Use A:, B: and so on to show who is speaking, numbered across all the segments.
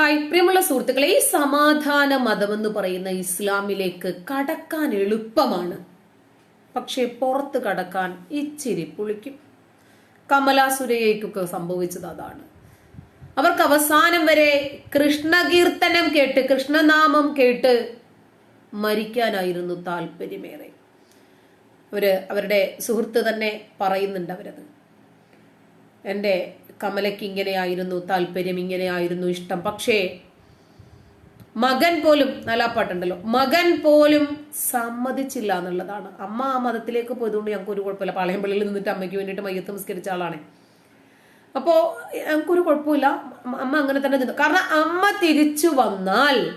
A: Hi പ്രിയമുള്ള സുഹൃത്തുക്കളെ ഈ സമാധാന മതമെന്ന് പറയുന്ന ഇസ്ലാമിലേക്ക് കടക്കാൻ എളുപ്പമാണ്. പക്ഷേ പുറത്ത് കടക്കാൻ ഇച്ചിരി പുളിക്കും. കമലാസുരയ്ക്കൊക്കെ സംഭവിച്ചത് അതാണ്. അവർക്ക് അവസാനം വരെ കൃഷ്ണകീർത്തനം കേട്ട് കൃഷ്ണനാമം കേട്ട് മരിക്കാനായിരുന്നു താല്പര്യമേറെ. അവർ അവരുടെ സുഹൃത്ത് തന്നെ പറയുന്നുണ്ട് അവരത്. എന്റെ കമലയ്ക്ക് ഇങ്ങനെയായിരുന്നു താല്പര്യം ഇങ്ങനെയായിരുന്നു ഇഷ്ടം. പക്ഷേ മകൻ പോലും നല്ല പാട്ടുണ്ടല്ലോ. മകൻ പോലും സമ്മതിച്ചില്ല എന്നുള്ളതാണ്. അമ്മ ആ മതത്തിലേക്ക് പോയതുകൊണ്ട് ഞങ്ങൾക്ക് ഒരു കുഴപ്പമില്ല. പാളയംപള്ളിയിൽ നിന്നിട്ട് അമ്മയ്ക്ക് വേണ്ടിയിട്ട് മയ്യത്ത് നിസ്കരിച്ച ആളാണ്. അപ്പോൾ ഞങ്ങൾക്കൊരു കുഴപ്പമില്ല. അമ്മ അങ്ങനെ തന്നെ നിന്നു. കാരണം അമ്മ തിരിച്ചു വന്നാൽ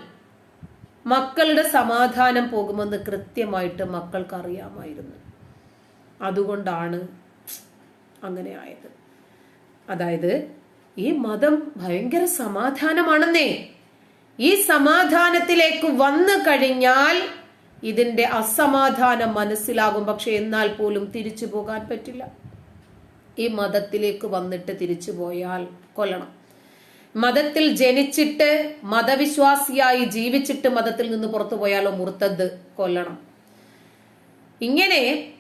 A: മക്കളുടെ സമാധാനം പോകുമെന്ന് കൃത്യമായിട്ട് മക്കൾക്ക് അറിയാമായിരുന്നു. അതുകൊണ്ടാണ് അങ്ങനെ ആയത്. അതായത് ഈ മതം ഭയങ്കര സമാധാനമാണെന്നേ. ഈ സമാധാനത്തിലേക്ക് വന്നു കഴിഞ്ഞാൽ ഇതിന്റെ അസമാധാനം മനസ്സിലാകും. പക്ഷെ എന്നാൽ പോലും തിരിച്ചു പോകാൻ പറ്റില്ല. ഈ മതത്തിലേക്ക് വന്നിട്ട് തിരിച്ചു പോയാൽ കൊല്ലണം. മതത്തിൽ ജനിച്ചിട്ട് മതവിശ്വാസിയായി ജീവിച്ചിട്ട് മതത്തിൽ നിന്ന് പുറത്തു പോയാലോ മുർത്തത് കൊല്ലണം. ഇങ്ങനെ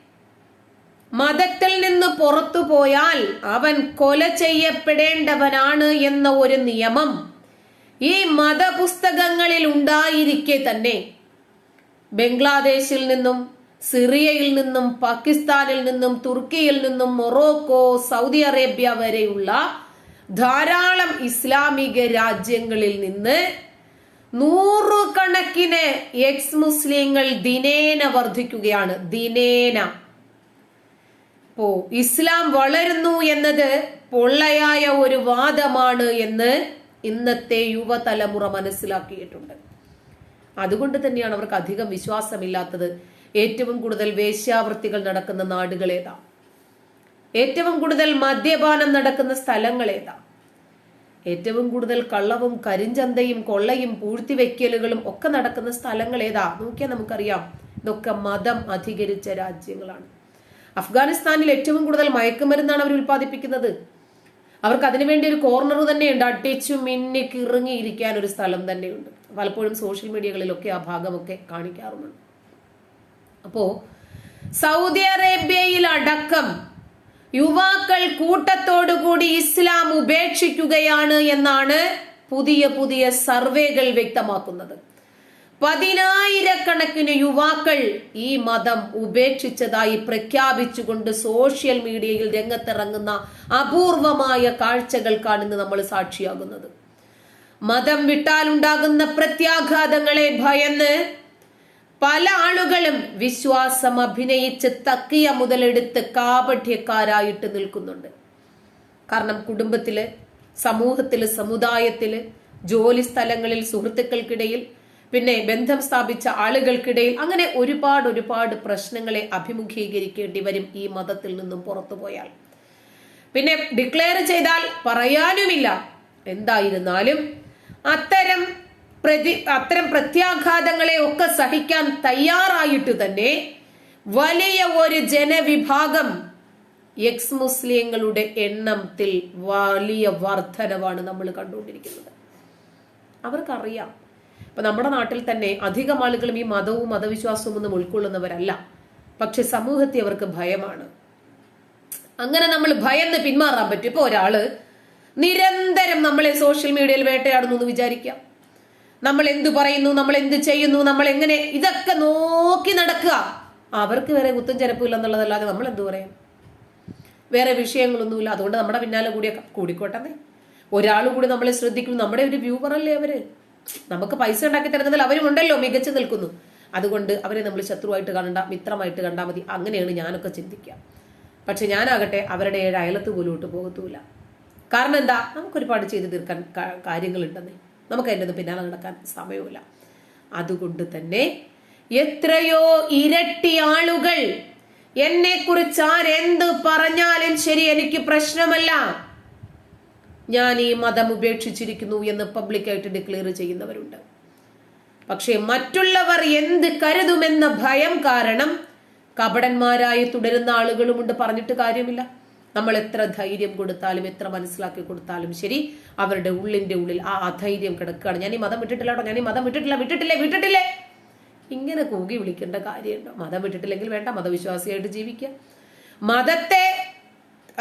A: മതത്തിൽ നിന്ന് പുറത്തു പോയാൽ അവൻ കൊല ചെയ്യപ്പെടേണ്ടവനാണ് എന്ന ഒരു നിയമം ഈ മതപുസ്തകങ്ങളിൽ ഉണ്ടായിരിക്കെ തന്നെ. ബംഗ്ലാദേശിൽ നിന്നും സിറിയയിൽ നിന്നും പാകിസ്ഥാനിൽ നിന്നും തുർക്കിയിൽ നിന്നും മൊറോക്കോ സൗദി അറേബ്യ വരെയുള്ള ധാരാളം ഇസ്ലാമിക രാജ്യങ്ങളിൽ നിന്ന് നൂറുകണക്കിന് എക്സ് മുസ്ലിങ്ങൾ ദിനേന വർദ്ധിക്കുകയാണ് ദിനേന. ഓ ഇസ്ലാം വളരുന്നു എന്നത് പൊള്ളയായ ഒരു വാദമാണ് എന്ന് ഇന്നത്തെ യുവതലമുറ മനസ്സിലാക്കിയിട്ടുണ്ട്. അതുകൊണ്ട് തന്നെയാണ് അവർക്ക് അധികം വിശ്വാസമില്ലാത്തത്. ഏറ്റവും കൂടുതൽ വേശ്യാവൃത്തികൾ നടക്കുന്ന നാടുകളേതാ ഏറ്റവും കൂടുതൽ മദ്യപാനം നടക്കുന്ന സ്ഥലങ്ങളേതാ ഏറ്റവും കൂടുതൽ കള്ളവും കരിഞ്ചന്തയും കൊള്ളയും പൂഴ്ത്തിവെക്കലുകളും ഒക്കെ നടക്കുന്ന സ്ഥലങ്ങളേതാ നോക്കിയാൽ നമുക്കറിയാം. ഇതൊക്കെ മതം അധികരിച്ച രാജ്യങ്ങളാണ്. അഫ്ഗാനിസ്ഥാനിൽ ഏറ്റവും കൂടുതൽ മയക്കുമരുന്നാണ് അവർ ഉൽപ്പാദിപ്പിക്കുന്നത്. അവർക്ക് അതിനുവേണ്ടി ഒരു കോർണർ തന്നെയുണ്ട്. അടിച്ചു മിന്നി കിറങ്ങിയിരിക്കാൻ ഒരു സ്ഥലം തന്നെയുണ്ട്. പലപ്പോഴും സോഷ്യൽ മീഡിയകളിലൊക്കെ ആ ഭാഗമൊക്കെ കാണിക്കാറുമുണ്ട്. അപ്പോ സൗദി അറേബ്യയിൽ അടക്കം യുവാക്കൾ കൂട്ടത്തോടുകൂടി ഇസ്ലാം ഉപേക്ഷിക്കുകയാണ് എന്നാണ് പുതിയ പുതിയ സർവേകൾ വ്യക്തമാക്കുന്നത്. പതിനായിരക്കണക്കിന് യുവാക്കൾ ഈ മതം ഉപേക്ഷിച്ചതായി പ്രഖ്യാപിച്ചുകൊണ്ട് സോഷ്യൽ മീഡിയയിൽ രംഗത്തിറങ്ങുന്ന അപൂർവമായ കാഴ്ചകൾക്കാണ് ഇന്ന് നമ്മൾ സാക്ഷിയാകുന്നത്. മതം വിട്ടാലുണ്ടാകുന്ന പ്രത്യാഘാതങ്ങളെ ഭയന്ന് പല ആളുകളും വിശ്വാസം അഭിനയിച്ച് തക്കിയ മുതലെടുത്ത് കാപഠ്യക്കാരായിട്ട് നിൽക്കുന്നുണ്ട്. കാരണം കുടുംബത്തിൽ സമൂഹത്തിൽ സമുദായത്തിൽ ജോലി സ്ഥലങ്ങളിൽ സുഹൃത്തുക്കൾക്കിടയിൽ പിന്നെ ബന്ധം സ്ഥാപിച്ച ആളുകൾക്കിടയിൽ അങ്ങനെ ഒരുപാട് ഒരുപാട് പ്രശ്നങ്ങളെ അഭിമുഖീകരിക്കേണ്ടി വരും ഈ മതത്തിൽ നിന്നും പുറത്തു പോയാൽ. പിന്നെ ഡിക്ലെയർ ചെയ്താൽ പറയാനുമില്ല. എന്തായിരുന്നാലും അത്തരം പ്രതി അത്തരം പ്രത്യാഘാതങ്ങളെ ഒക്കെ സഹിക്കാൻ തയ്യാറായിട്ട് തന്നെ വലിയ ഒരു ജനവിഭാഗം എക്സ് മുസ്ലിങ്ങളുടെ എണ്ണത്തിൽ വലിയ വർധനവാണ് നമ്മൾ കണ്ടുകൊണ്ടിരിക്കുന്നത്. അവർക്കറിയാം ഇപ്പൊ നമ്മുടെ നാട്ടിൽ തന്നെ അധികം ആളുകളും ഈ മതവും മതവിശ്വാസവും ഒന്നും ഉൾക്കൊള്ളുന്നവരല്ല. പക്ഷെ സമൂഹത്തെ അവർക്ക് ഭയമാണ്. അങ്ങനെ നമ്മൾ ഭയന്ന് പിന്മാറാൻ പറ്റും. ഇപ്പൊ ഒരാൾ നിരന്തരം നമ്മളെ സോഷ്യൽ മീഡിയയിൽ വേട്ടയാടുന്നു എന്ന് വിചാരിക്കാം. നമ്മൾ എന്തു പറയുന്നു നമ്മൾ എന്ത് ചെയ്യുന്നു നമ്മൾ എങ്ങനെ ഇതൊക്കെ നോക്കി നടക്കുക. അവർക്ക് വേറെ കുത്തും ചെരപ്പില്ല എന്നുള്ളതല്ലാതെ നമ്മൾ എന്തു പറയാം? വേറെ വിഷയങ്ങളൊന്നുമില്ല. അതുകൊണ്ട് നമ്മുടെ പിന്നാലെ കൂടിയൊക്കെ കൂടിക്കോട്ടെ ഒരാൾ കൂടി നമ്മളെ ശ്രദ്ധിക്കുന്നു നമ്മുടെ ഒരു വ്യൂവർ അല്ലേ അവർ? നമുക്ക് പൈസ ഉണ്ടാക്കി തരുന്നതിൽ അവരും ഉണ്ടല്ലോ മികച്ചു നിൽക്കുന്നു. അതുകൊണ്ട് അവരെ നമ്മൾ ശത്രുവായിട്ട് കണ്ട മിത്രമായിട്ട് കണ്ടാൽ മതി. അങ്ങനെയാണ് ഞാനൊക്കെ ചിന്തിക്കുക. പക്ഷെ ഞാനാകട്ടെ അവരുടെ ഏഴ് അയലത്ത് പോലും ഇട്ട് പോകത്തൂല കാരണം എന്താ? നമുക്കൊരുപാട് ചെയ്ത് തീർക്കാൻ കാര്യങ്ങളുണ്ടെന്നേ. നമുക്ക് അതിന്റെ പിന്നാലെ നടക്കാൻ സമയമില്ല അതുകൊണ്ട് തന്നെ എത്രയോ ഇരട്ടി ആളുകൾ എന്നെ കുറിച്ച് ആരെന്ത് പറഞ്ഞാലും ശരി എനിക്ക് പ്രശ്നമല്ല. ഞാൻ ഈ മതം ഉപേക്ഷിച്ചിരിക്കുന്നു എന്ന് പബ്ലിക്കായിട്ട് ഡിക്ലെയർ ചെയ്യുന്നവരുണ്ട്. പക്ഷേ മറ്റുള്ളവർ എന്ത് കരുതുമെന്ന ഭയം കാരണം കപടന്മാരായി തുടരുന്ന ആളുകളുമുണ്ട് പറഞ്ഞിട്ട് കാര്യമില്ല. നമ്മൾ എത്ര ധൈര്യം കൊടുത്താലും എത്ര മനസ്സിലാക്കി കൊടുത്താലും ശരി അവരുടെ ഉള്ളിന്റെ ഉള്ളിൽ ആ അധൈര്യം കിടക്കുകയാണ്. ഞാൻ ഈ മതം വിട്ടിട്ടില്ല കേട്ടോ ഞാൻ ഈ മതം വിട്ടിട്ടില്ല വിട്ടിട്ടില്ലേ വിട്ടിട്ടില്ലേ? ഇങ്ങനെ കൂകി വിളിക്കേണ്ട കാര്യമുണ്ടോ? മതം വിട്ടിട്ടില്ലെങ്കിൽ വേണ്ട മതവിശ്വാസിയായിട്ട് ജീവിക്കുക. മതത്തെ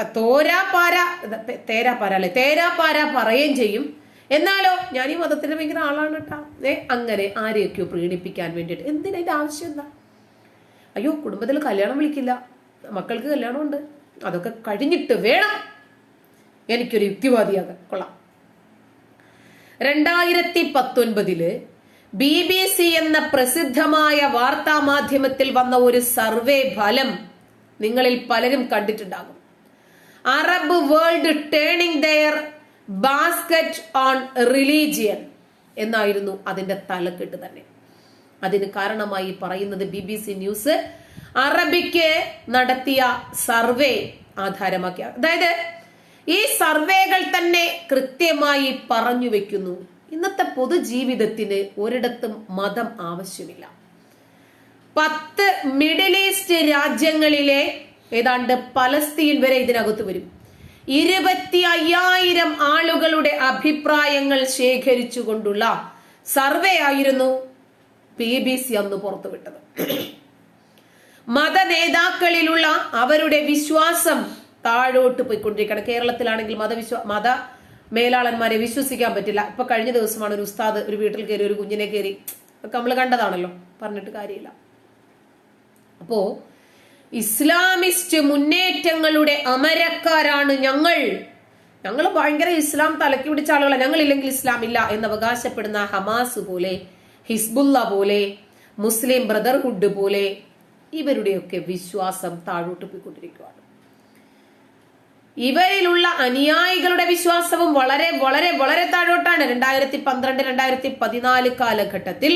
A: തോരാപ്പാര തേരാപ്പാര അല്ലെ? തേരാപ്പാര പറയുകയും ചെയ്യും. എന്നാലോ ഞാൻ ഈ മതത്തിന് ഭയങ്കര ആളാണ് കേട്ടാ. ഏ അങ്ങനെ ആരെയൊക്കെയോ പ്രീണിപ്പിക്കാൻ വേണ്ടിയിട്ട്. എന്തിനാ അതിന്റെ ആവശ്യം എന്താ? അയ്യോ കുടുംബത്തിൽ കല്യാണം വിളിക്കില്ല. മക്കൾക്ക് കല്യാണം ഉണ്ട് അതൊക്കെ കഴിഞ്ഞിട്ട് വേണം. എനിക്കൊരു യുക്തിവാദിയാകാൻ. കൊള്ളാം. രണ്ടായിരത്തി പത്തൊൻപതിൽ ബി ബി സി എന്ന പ്രസിദ്ധമായ വാർത്താ മാധ്യമത്തിൽ വന്ന ഒരു സർവേ ഫലം നിങ്ങളിൽ പലരും കണ്ടിട്ടുണ്ടാകും. Arab world turning their basket on religion എന്നായിരുന്നു അതിന്റെ തലക്കെട്ട് തന്നെ. അതിന് കാരണമായി പറയുന്നത് B B C news Arabic നടത്തിയ സർവേ ആധാരമാക്കി. അതായത് ഈ സർവേകൾ തന്നെ കൃത്യമായി പറഞ്ഞു വെക്കുന്നു. ഇന്നത്തെ പൊതുജീവിതത്തിന് ഒരിടത്തും മതം ആവശ്യമില്ല. പത്ത് മിഡിൽ ഈസ്റ്റ് രാജ്യങ്ങളിലെ ഏതാണ്ട് പലസ്തീൻ വരെ ഇതിനകത്ത് വരും. ഇരുപത്തി അയ്യായിരം ആളുകളുടെ അഭിപ്രായങ്ങൾ ശേഖരിച്ചുകൊണ്ടുള്ള സർവേ ആയിരുന്നു പി ബി സി അന്ന് പുറത്തുവിട്ടത്. മത നേതാക്കളിലുള്ള അവരുടെ വിശ്വാസം താഴോട്ട് പോയിക്കൊണ്ടിരിക്കുകയാണ്. കേരളത്തിലാണെങ്കിൽ മതവിശ്വാ മത മേലാളന്മാരെ വിശ്വസിക്കാൻ പറ്റില്ല. ഇപ്പൊ കഴിഞ്ഞ ദിവസമാണ് ഒരു ഉസ്താദ് ഒരു വീട്ടിൽ കയറി ഒരു കുഞ്ഞിനെ കയറി. ഒക്കെ നമ്മൾ കണ്ടതാണല്ലോ. പറഞ്ഞിട്ട് കാര്യമില്ല. അപ്പോ ഇസ്ലാമിസ്റ്റ് മുന്നേറ്റങ്ങളുടെ അമരക്കാരാണ് ഞങ്ങൾ. ഞങ്ങൾ ഭയങ്കര ഇസ്ലാം തലക്കി പിടിച്ച ആളുകളാണ് ഞങ്ങൾ ഇല്ലെങ്കിൽ ഇസ്ലാം ഇല്ല എന്ന് അവകാശപ്പെടുന്ന ഹമാസ് പോലെ ഹിസ്ബുല്ല പോലെ മുസ്ലിം ബ്രദർഹുഡ് പോലെ ഇവരുടെയൊക്കെ വിശ്വാസം താഴോട്ട് പോയിക്കൊണ്ടിരിക്കുകയാണ് ഇവരിലുള്ള അനുയായികളുടെ വിശ്വാസവും വളരെ വളരെ വളരെ താഴോട്ടാണ്. രണ്ടായിരത്തി പന്ത്രണ്ട് രണ്ടായിരത്തി പതിനാല് കാലഘട്ടത്തിൽ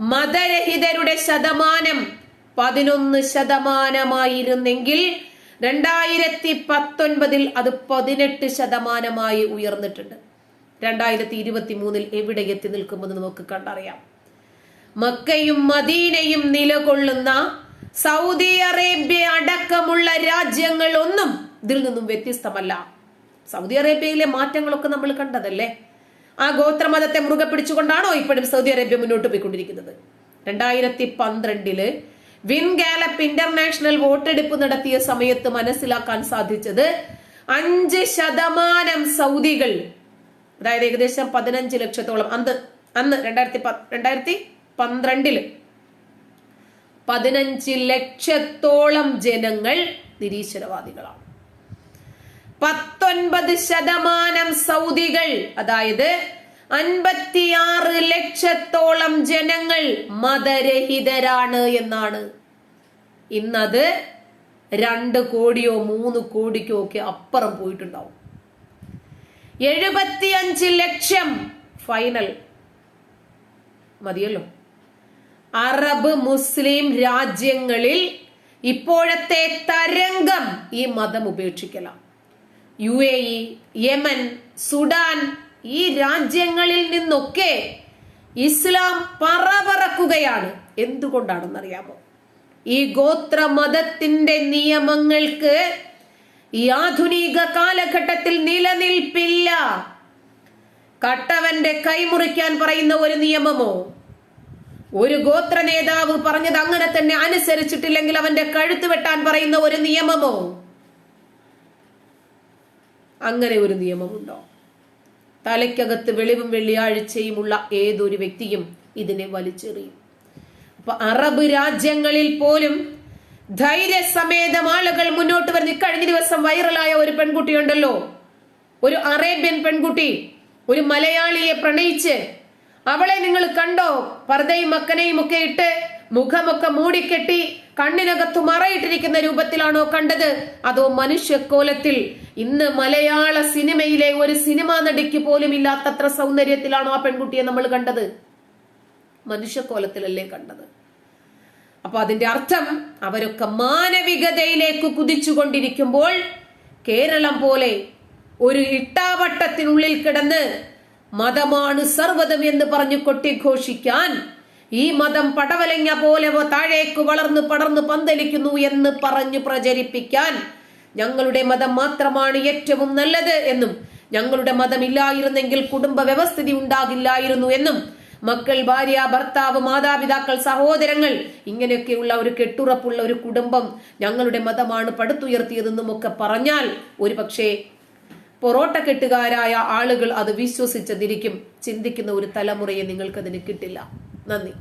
A: മതരഹിതരുടെ ശതമാനം പതിനൊന്ന് ശതമാനമായിരുന്നെങ്കിൽ രണ്ടായിരത്തി പത്തൊൻപതിൽ അത് പതിനെട്ട് ശതമാനമായി ഉയർന്നിട്ടുണ്ട്. രണ്ടായിരത്തി ഇരുപത്തി മൂന്നിൽ എവിടെ എത്തി നിൽക്കുമെന്ന് നമുക്ക് കണ്ടറിയാം. മക്കയും മദീനയും നിലകൊള്ളുന്ന സൗദി അറേബ്യ അടക്കമുള്ള രാജ്യങ്ങൾ ഒന്നും ഇതിൽ നിന്നും വ്യത്യസ്തമല്ല. സൗദി അറേബ്യയിലെ മാറ്റങ്ങളൊക്കെ നമ്മൾ കണ്ടതല്ലേ? ആ ഗോത്രമതത്തെ മുറുകെ പിടിച്ചുകൊണ്ടാണോ ഇപ്പോഴും സൗദി അറേബ്യ മുന്നോട്ട് പോയിക്കൊണ്ടിരിക്കുന്നത്? രണ്ടായിരത്തി പന്ത്രണ്ടിൽ വിൻ ഗാലപ്പ് ഇന്റർനാഷണൽ വോട്ടെടുപ്പ് നടത്തിയ സമയത്ത് മനസ്സിലാക്കാൻ സാധിച്ചത് അഞ്ച് ശതമാനം സൗദികൾ. അതായത് ഏകദേശം പതിനഞ്ച് ലക്ഷത്തോളം. അന്ന് അന്ന് രണ്ടായിരത്തി രണ്ടായിരത്തി പന്ത്രണ്ടിൽ പതിനഞ്ച് ലക്ഷത്തോളം ജനങ്ങൾ നിരീശ്വരവാദികളാണ്. പത്തൊൻപത് ശതമാനം സൗദികൾ അതായത് അൻപത്തിയാറ് ലക്ഷത്തോളം ജനങ്ങൾ മതരഹിതരാണ് എന്നാണ്. ഇന്നത് രണ്ട് കോടിയോ മൂന്ന് കോടിക്കോ ഒക്കെ അപ്പുറം പോയിട്ടുണ്ടാവും. എഴുപത്തിയഞ്ച് ലക്ഷം ഫൈനൽ. മതിയല്ലോ. അറബ് മുസ്ലിം രാജ്യങ്ങളിൽ ഇപ്പോഴത്തെ തരംഗം ഈ മതം ഉപേക്ഷിക്കലാണ് U A E Yemen Sudan ഈ രാജ്യങ്ങളിൽ നിന്നൊക്കെ ഇസ്ലാം പറപറക്കുകയാണ് എന്തുകൊണ്ടാണെന്നറിയാമോ? ഈ ഗോത്ര മതത്തിന്റെ നിയമങ്ങൾക്ക് ഈ ആധുനിക കാലഘട്ടത്തിൽ നിലനിൽപ്പില്ല. കട്ടവന്റെ കൈമുറിക്കാൻ പറയുന്ന ഒരു നിയമമോ? ഒരു ഗോത്ര നേതാവ് പറഞ്ഞത് അങ്ങനെ തന്നെ അനുസരിച്ചിട്ടില്ലെങ്കിൽ അവന്റെ കഴുത്ത് വെട്ടാൻ പറയുന്ന ഒരു നിയമമോ? അങ്ങനെ ഒരു നിയമമുണ്ടോ? തലയ്ക്കകത്ത് വെളിവും വെള്ളിയാഴ്ചയുമുള്ള ഏതൊരു വ്യക്തിയും ഇതിനെ വലിച്ചെറിയും. അപ്പൊ അറബ് രാജ്യങ്ങളിൽ പോലും ധൈര്യസമേതം ആളുകൾ മുന്നോട്ട് വരുന്ന കഴിഞ്ഞ ദിവസം വൈറലായ ഒരു പെൺകുട്ടിയുണ്ടല്ലോ. ഒരു അറേബ്യൻ പെൺകുട്ടി ഒരു മലയാളിയെ പ്രണയിച്ച് അവളെ നിങ്ങൾ കണ്ടോ? പർദയും മക്കനെയും ഒക്കെ ഇട്ട് മുഖമൊക്കെ മൂടിക്കെട്ടി കണ്ണിനകത്തു മറയിട്ടിരിക്കുന്ന രൂപത്തിലാണോ കണ്ടത്? അതോ മനുഷ്യക്കോലത്തിൽ ഇന്ന് മലയാള സിനിമയിലെ ഒരു സിനിമാ നടിക്ക് പോലും ഇല്ലാത്തത്ര സൗന്ദര്യത്തിലാണോ ആ പെൺകുട്ടിയെ നമ്മൾ കണ്ടത്? മനുഷ്യക്കോലത്തിലല്ലേ കണ്ടത്. അപ്പൊ അതിന്റെ അർത്ഥം അവരൊക്കെ മാനവികതയിലേക്ക് കുതിച്ചുകൊണ്ടിരിക്കുമ്പോൾ കേരളം പോലെ ഒരു ഇട്ടാവട്ടത്തിനുള്ളിൽ കിടന്ന് മതമാണ് സർവതം എന്ന് പറഞ്ഞു കൊട്ടിഘോഷിക്കാൻ ഈ മതം പടവലങ്ങ പോലെ താഴേക്ക് വളർന്ന് പടർന്ന് പന്തലിക്കുന്നു എന്ന് പറഞ്ഞു പ്രചരിപ്പിക്കാൻ ഞങ്ങളുടെ മതം മാത്രമാണ് ഏറ്റവും നല്ലത് എന്നും ഞങ്ങളുടെ മതം ഇല്ലായിരുന്നെങ്കിൽ കുടുംബ വ്യവസ്ഥിതി ഉണ്ടാകില്ലായിരുന്നു എന്നും മക്കൾ ഭാര്യ ഭർത്താവ് മാതാപിതാക്കൾ സഹോദരങ്ങൾ ഇങ്ങനെയൊക്കെയുള്ള ഒരു കെട്ടുറപ്പുള്ള ഒരു കുടുംബം ഞങ്ങളുടെ മതമാണ് പടുത്തുയർത്തിയതെന്നും ഒക്കെ പറഞ്ഞാൽ ഒരു പൊറോട്ട കെട്ടുകാരായ ആളുകൾ അത് വിശ്വസിച്ചതിരിക്കും. ചിന്തിക്കുന്ന ഒരു തലമുറയെ നിങ്ങൾക്കതിന് കിട്ടില്ല. നന്ദി.